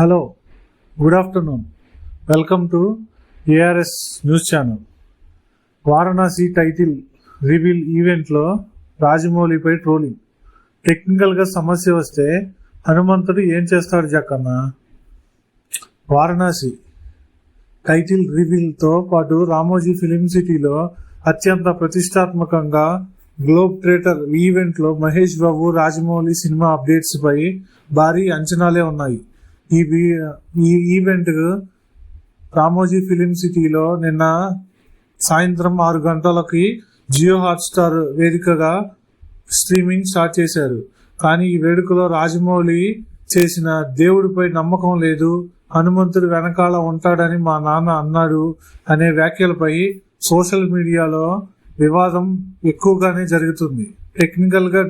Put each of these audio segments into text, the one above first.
Hello good afternoon. Welcome to ARS news channel. Varanasi title reveal ఈవెంట్లో రాజమౌళిపై trolling. టెక్నికల్గా సమస్య వస్తే హనుమంతుడు ఏం చేస్తాడు జక్కన్న? వారణాసి టైటిల్ రివీల్తో పాటు రామోజీ ఫిలిం సిటీలో అత్యంత ప్రతిష్టాత్మకంగా గ్లోబ్ ట్రేటర్ ఈవెంట్లో మహేష్ బాబు రాజమౌళి సినిమా అప్డేట్స్పై భారీ అంచనాలే ఉన్నాయి. ఈ ఈ ఈవెంట్ రామోజీ ఫిలిం సిటీలో నిన్న సాయంత్రం ఆరు గంటలకి జియో హాట్స్టార్ వేదికగా స్ట్రీమింగ్ స్టార్ట్ చేశారు. కానీ ఈ వేడుకలో రాజమౌళి చేసిన దేవుడిపై నమ్మకం లేదు హనుమంతుడు వెనకాల ఉంటాడని మా నాన్న అన్నాడు అనే వ్యాఖ్యలపై సోషల్ మీడియాలో వివాదం ఎక్కువగానే జరుగుతుంది. టెక్నికల్గా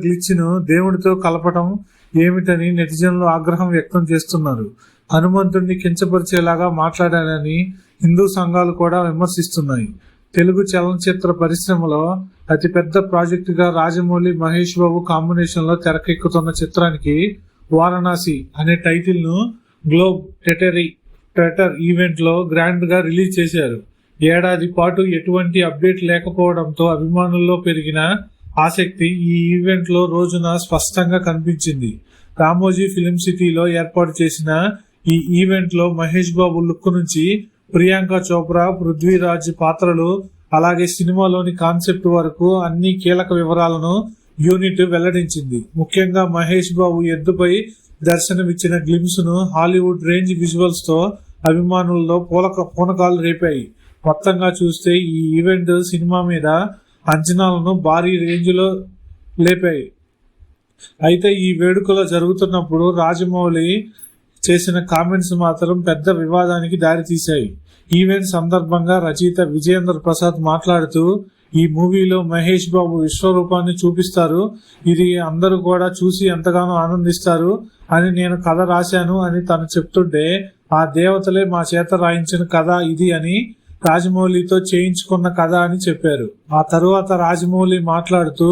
దేవుడితో కలపటం ఏమిటని నెటిజన్లు ఆగ్రహం వ్యక్తం చేస్తున్నారు. హనుమంతుడిని కించపరిచేలాగా మాట్లాడారని హిందూ సంఘాలు కూడా విమర్శిస్తున్నాయి. తెలుగు చలనచిత్ర పరిశ్రమలో అతిపెద్ద ప్రాజెక్టుగా రాజమౌళి మహేష్ బాబు కాంబినేషన్లో తెరకెక్కుతున్న చిత్రానికి వారణాసి అనే టైటిల్ను గ్లోబ్ టెటరీ టెటర్ ఈవెంట్లో గ్రాండ్గా రిలీజ్ చేశారు. ఏడాది పాటు ఎటువంటి అప్డేట్ లేకపోవడంతో అభిమానుల్లో పెరిగిన ఆసక్తి ఈ ఈవెంట్లో రోజున స్పష్టంగా కనిపించింది. రామోజీ ఫిలిం సిటీలో ఏర్పాటు చేసిన ఈ ఈవెంట్లో మహేష్ బాబు లుక్ నుంచి ప్రియాంక చోప్రా పృథ్వీరాజ్ పాత్రలు అలాగే సినిమాలోని కాన్సెప్ట్ వరకు అన్ని కీలక వివరాలను యూనిట్ వెల్లడించింది. ముఖ్యంగా మహేష్ బాబు ఎద్దుపై దర్శనమిచ్చిన గ్లిమ్స్ను హాలీవుడ్ రేంజ్ విజువల్స్తో అభిమానుల్లో పూలక పూనకాలు రేపాయి. మొత్తంగా చూస్తే ఈ ఈవెంట్ సినిమా మీద అంచనాలను భారీ రేంజ్లో లేపాయి. అయితే ఈ వేడుకలో జరుగుతున్నప్పుడు రాజమౌళి చేసిన కామెంట్స్ మాత్రం పెద్ద వివాదానికి దారితీశాయి ఈవెంట్ సందర్భంగా రచయిత విజయేంద్ర ప్రసాద్ మాట్లాడుతూ ఈ మూవీలో మహేష్ బాబు విశ్వరూపాన్ని చూపిస్తారు. ఇది అందరూ కూడా చూసి ఎంతగానో ఆనందిస్తారు అని నేను కథ రాశాను అని తను చెప్తుంటే ఆ దేవతలే మా చేత రాయించిన కథ ఇది అని రాజమౌళితో చేయించుకున్న కథ అని చెప్పారు. ఆ తరువాత రాజమౌళి మాట్లాడుతూ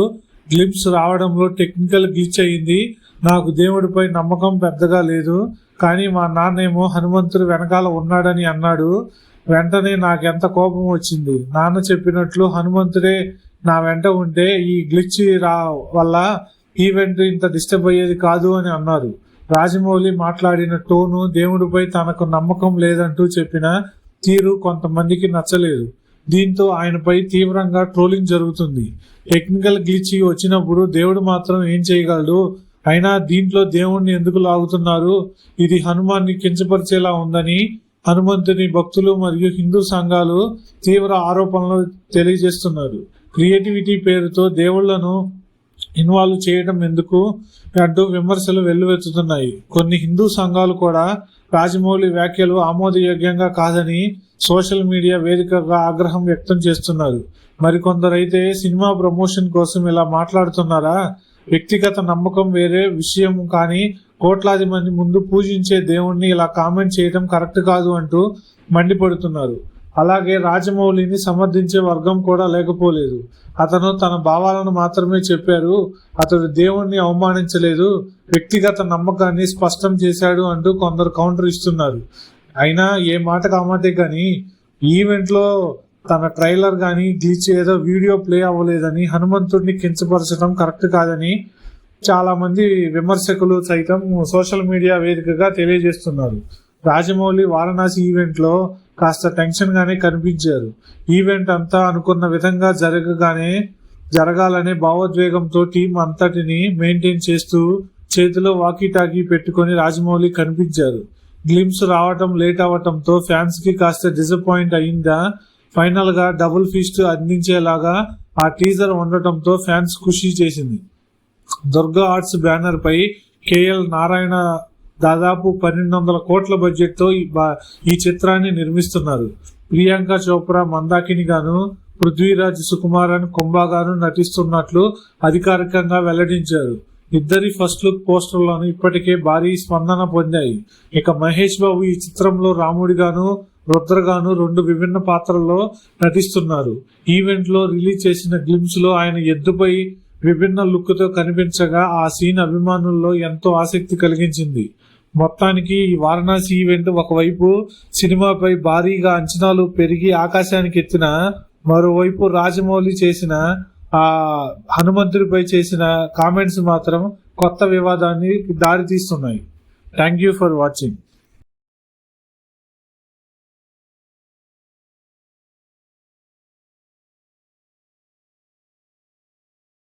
గ్లిప్స్ రావడంలో టెక్నికల్ గ్లిచ్ అయింది నాకు దేవుడిపై నమ్మకం పెద్దగా లేదు. కానీ మా నాన్నేమో హనుమంతుడు వెనకాల ఉన్నాడని అన్నాడు. వెంటనే నాకెంత కోపం వచ్చింది? నాన్న చెప్పినట్లు హనుమంతుడే నా వెంట ఉంటే ఈ గ్లిచ్ రా వల్ల ఈవెంట్ ఇంత డిస్టర్బ్ అయ్యేది కాదు అని అన్నారు. రాజమౌళి మాట్లాడిన టోను దేవుడిపై తనకు నమ్మకం లేదంటూ చెప్పిన తీరు కొంతమందికి నచ్చలేదు. దీంతో ఆయనపై తీవ్రంగా ట్రోలింగ్ జరుగుతుంది. టెక్నికల్ గ్లిచ్ వచ్చినప్పుడు దేవుడు మాత్రం ఏం చేయగలడు? అయినా దీంట్లో దేవుణ్ణి ఎందుకు లాగుతున్నారు? ఇది హనుమాన్ని కించపరిచేలా ఉందని హనుమంతుని భక్తులు మరియు హిందూ సంఘాలు తీవ్ర ఆరోపణలు తెలియజేస్తున్నారు. క్రియేటివిటీ పేరుతో దేవుళ్ళను ఇన్వాల్వ్ చేయడం ఎందుకు? అంటూ విమర్శలు వెల్లువెత్తుతున్నాయి. కొన్ని హిందూ సంఘాలు కూడా రాజమౌళి వ్యాఖ్యలు ఆమోదయోగ్యంగా కాదని సోషల్ మీడియా వేదికగా ఆగ్రహం వ్యక్తం చేస్తున్నారు. మరికొందరైతే సినిమా ప్రమోషన్ కోసం ఇలా మాట్లాడుతున్నారా? వ్యక్తిగత నమ్మకం వేరే విషయం కానీ కోట్లాది మంది ముందు పూజించే దేవుణ్ణి ఇలా కామెంట్ చేయడం కరెక్ట్ కాదు అంటూ మండిపడుతున్నారు. అలాగే రాజమౌళిని సమర్థించే వర్గం కూడా లేకపోలేదు. అతను తన భావాలను మాత్రమే చెప్పారు. అతడు దేవుణ్ణి అవమానించలేదు. వ్యక్తిగత నమ్మకాన్ని స్పష్టం చేశాడు అంటూ కొందరు కౌంటర్ ఇస్తున్నారు. అయినా ఏ మాట కామాటే కానీ ఈవెంట్లో తన ట్రైలర్ కానీ గీచ్ ఏదో వీడియో ప్లే అవ్వలేదని హనుమంతుడిని కించపరచడం కరెక్ట్ కాదని చాలా మంది విమర్శకులు సైతం సోషల్ మీడియా వేదికగా తెలియజేస్తున్నారు. రాజమౌళి వారణాసి ఈవెంట్లో కాస్త టెన్షన్ గానే కనిపించారు. ఈవెంట్ అంతా అనుకున్న విధంగా జరగగానే జరగాలనే భావోద్వేగంతో టీం అంతటిని మెయింటైన్ చేస్తూ చేతిలో వాకీ టాకీ పెట్టుకొని రాజమౌళి కనిపించారు. గ్లిమ్స్ రావటం లేట్ అవటంతో ఫ్యాన్స్కి కాస్త డిసప్పాయింట్ అయిందా? ఫైనల్గా డబుల్ ఫీస్ట్ అందించేలాగా ఆ టీజర్ ఉండటంతో ఫ్యాన్స్ ఖుషి చేసింది. దుర్గా ఆర్ట్స్ బ్యానర్ పై కేఎల్ నారాయణ దాదాపు పన్నెండు వందల కోట్ల బడ్జెట్తో ఈ ఈ చిత్రాన్ని నిర్మిస్తున్నారు. ప్రియాంక చోప్రా మందాకిని గాను పృథ్వీరాజ్ సుకుమారన్ అని కుంభాగాను నటిస్తున్నట్లు అధికారికంగా వెల్లడించారు. ఇద్దరి ఫస్ట్ లుక్ పోస్టర్లను ఇప్పటికే భారీ స్పందన పొందాయి. ఇక మహేష్ బాబు ఈ చిత్రంలో రాముడిగాను రుద్రగాను రెండు విభిన్న పాత్రల్లో నటిస్తున్నారు. ఈవెంట్లో రిలీజ్ చేసిన గ్లిమ్స్లో ఆయన ఎద్దుపై విభిన్న లుక్తో కనిపించగా ఆ సీన్ అభిమానుల్లో ఎంతో ఆసక్తి కలిగించింది. మొత్తానికి ఈ వారణాసి ఈవెంట్ ఒకవైపు సినిమాపై భారీగా అంచనాలు పెరిగి ఆకాశానికి ఎత్తిన మరోవైపు రాజమౌళి చేసిన ఆ హనుమంతుడిపై చేసిన కామెంట్స్ మాత్రం కొత్త వివాదాన్ని దారితీస్తున్నాయి. Thank you for watching.